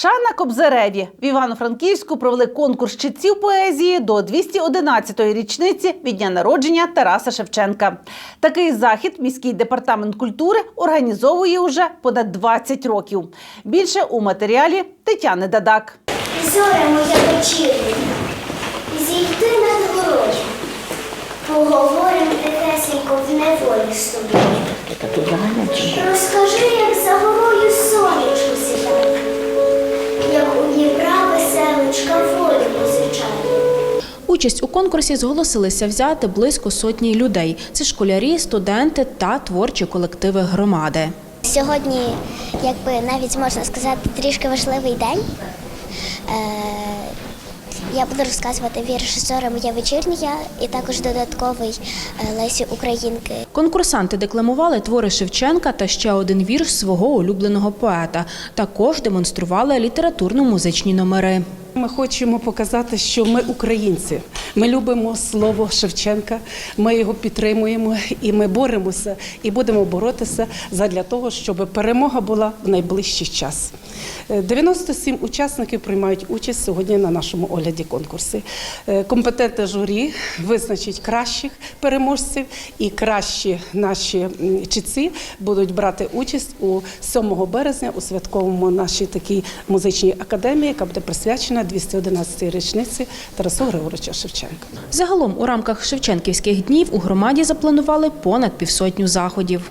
Шана Кобзареві в Івано-Франківську провели конкурс читців поезії до 211-ї річниці від дня народження Тараса Шевченка. Такий захід міський департамент культури організовує уже понад 20 років. Більше у матеріалі Тетяни Дадак. Зоря моя вечірня, зійди над горою, поговорим тихесенько в неволі з тобою. Участь у конкурсі зголосилися взяти близько сотні людей. Це школярі, студенти та творчі колективи громади. Сьогодні, якби навіть можна сказати, трішки важливий день. Е, Я буду розказувати вірш Зоря моя вечірня і також додатковий е, Лесі Українки. Конкурсанти декламували твори Шевченка та ще один вірш свого улюбленого поета. Також демонстрували літературно-музичні номери. Ми хочемо показати, що ми українці. Ми любимо слово Шевченка, ми його підтримуємо і ми боремося і будемо боротися задля того, щоб перемога була в найближчий час. Е, 97 учасників приймають участь сьогодні на нашому огляді конкурсі. Е, Компетентне журі визначить кращих переможців, і кращі наші м, будуть брати участь у 7 березня у святковому нашій такій музичній академії, яка буде присвячена 211-й річниці Тарасу Григоровича Шевченка. Загалом у рамках Шевченківських днів у громаді запланували понад півсотню заходів.